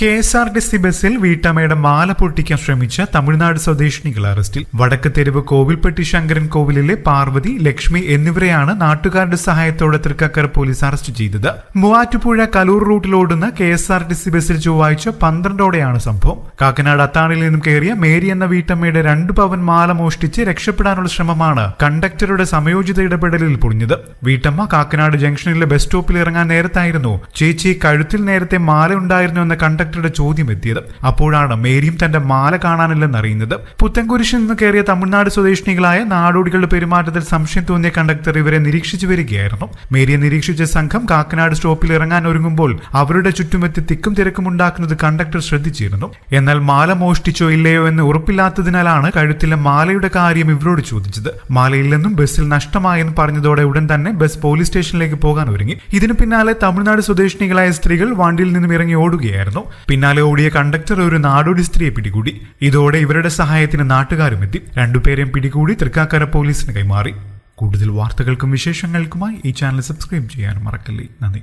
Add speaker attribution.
Speaker 1: K S R T C ബസ്സിൽ വീട്ടമ്മയുടെ മാല പൊട്ടിക്കാൻ ശ്രമിച്ച തമിഴ്നാട് സ്വദേശിനികൾ അറസ്റ്റിൽ. വടക്ക് തെരുവ് കോവിൽപ്പെട്ടി ശങ്കരൻ കോവിലിലെ പാർവതി ലക്ഷ്മി എന്നിവരെയാണ് നാട്ടുകാരുടെ സഹായത്തോടെ തൃക്കക്കര പോലീസ് അറസ്റ്റ് ചെയ്തത്. Muvattupuzha Kaloor റൂട്ടിലോടുന്ന K S R T C ബസ്സിൽ ചൊവ്വാഴ്ച പന്ത്രണ്ടോടെയാണ് സംഭവം. കാക്കനാട് അത്താണിൽ നിന്നും കയറിയ മേരി എന്ന വീട്ടമ്മയുടെ രണ്ടു പവൻ മാല മോഷ്ടിച്ച് രക്ഷപ്പെടാനുള്ള ശ്രമമാണ് കണ്ടക്ടറുടെ സമയോചിത ഇടപെടലിൽ പൊളിഞ്ഞത്. വീട്ടമ്മ കാക്കനാട് ജംഗ്ഷനിലെ ബസ് സ്റ്റോപ്പിൽ ഇറങ്ങാൻ നേരത്തായിരുന്നു. ചേച്ചി കഴുത്തിൽ നേരത്തെ മാല ഉണ്ടായിരുന്നു എന്ന കണ്ടക്ടറുടെ ചോദ്യം എത്തിയത്. അപ്പോഴാണ് മേരിയും തന്റെ മാല കാണാനില്ലെന്ന് അറിയുന്നത് പുത്തൻകുരിശിൽ നിന്ന് കയറിയ തമിഴ്നാട് സ്വദേശിനികളായ നാടോടികളുടെ പെരുമാറ്റത്തിൽ സംശയം തോന്നിയ കണ്ടക്ടർ ഇവരെ നിരീക്ഷിച്ചു വരികയായിരുന്നു. മേരിയെ നിരീക്ഷിച്ച സംഘം കാക്കനാട് സ്റ്റോപ്പിൽ ഇറങ്ങാൻ ഒരുങ്ങുമ്പോൾ അവരുടെ ചുറ്റുമെത്തി തിക്കും തിരക്കും ഉണ്ടാക്കുന്നത് കണ്ടക്ടർ ശ്രദ്ധിച്ചിരുന്നു. എന്നാൽ മാല മോഷ്ടിച്ചോ ഇല്ലയോ എന്ന് ഉറപ്പില്ലാത്തതിനാലാണ് കഴുത്തിലെ മാലയുടെ കാര്യം ഇവരോട് ചോദിച്ചത്. മാലയില്ലെന്നും ബസ്സിൽ നഷ്ടമായെന്ന് പറഞ്ഞതോടെ ഉടൻ തന്നെ ബസ് പോലീസ് സ്റ്റേഷനിലേക്ക് പോകാൻ ഒരുങ്ങി. ഇതിനു പിന്നാലെ തമിഴ്നാട് സ്വദേശിനികളായ സ്ത്രീകൾ വണ്ടിയിൽ നിന്നും ഇറങ്ങി ഓടുകയായിരുന്നു. പിന്നാലെ ഓടിയ കണ്ടക്ടർ ഒരു നാടോടി സ്ത്രീയെ പിടികൂടി. ഇതോടെ ഇവരുടെ സഹായത്തിന് നാട്ടുകാരും എത്തി. രണ്ടുപേരെയും പിടികൂടി തൃക്കാക്കര പോലീസിന് കൈമാറി. കൂടുതൽ വാർത്തകൾക്കും വിശേഷങ്ങൾക്കുമായി ഈ ചാനൽ സബ്സ്ക്രൈബ് ചെയ്യാനും മറക്കല്ലേ. നന്ദി.